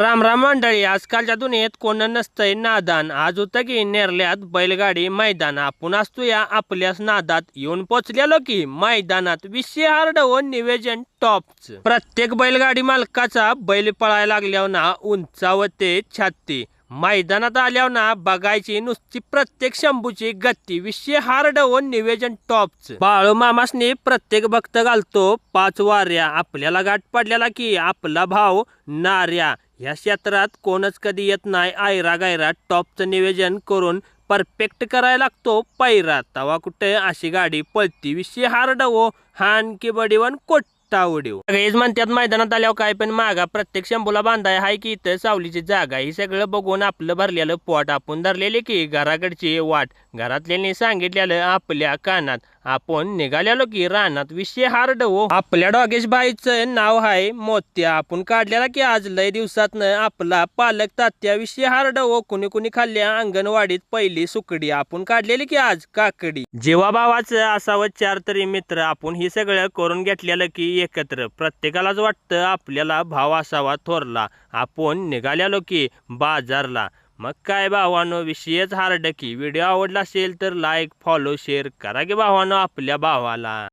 राम राम मंडळी आजकालच्या दुनियेत कोण नसतंय नादान. आज उतकी नेरल्यात बैलगाडी मैदान. आपण असतो या आपल्याच नादात. येऊन पोचलेलो की मैदानात विषय हार्ड व निवेदन टॉपच. प्रत्येक बैलगाडी मालकाचा बैल पळायला लागल्यावर ना उंचावते छाती. मैदानात आल्यावर ना बघायची नुसती प्रत्येक शंभूची गती. विषय हार्ड व निवेदन टॉपच. बाळू मामासनी प्रत्येक भक्त घालतो पाच वाऱ्या. आपल्याला गाठ पडलेला की आपला भाव नार्या ह्या क्षेत्रात कोणच कधी येत नाही. आयरा गायरा टॉपचं नियोजन करून परफेक्ट करायला लागतो. पैरा तवा कुठे अशी गाडी पळती विषय हार्ड हो हान की बडीवन कोट उडीव सगळेच म्हणतात मैदानात आल्यावर काय पण मागा. प्रत्येक शंभूला बांधाय हाय की इथं सावलीची जागा ही सगळं बघून आपलं भरलेलं पोट आपण धरलेले की घराकडची वाट. घरातल्यांनी सांगितलेलं आपल्या कानात. आपण निघालेलो की रानात. विषय हार्ड हो. आपल्या डॉगेश बाईचं नाव आहे मोत्या. आपण काढलेला की आज लय दिवसात आपला पालक तात्या. विषय हार्ड हो. कुणी कुणी खाल्ल्या अंगणवाडीत पहिली सुकडी. आपण काढलेली की आज काकडी. जेव्हा भावाचं असावं चार तरी मित्र. आपण हे सगळं करून घेतलेलं की एकत्र. प्रत्येकालाच वाटतं आपल्याला भाव असावा थोरला. आपण निघालेलो की बाजारला. मग काय भावानो विषयच हार्ड की. व्हिडिओ आवडला असेल तर लाईक फॉलो शेअर करा की भावानो आपल्या भावाला.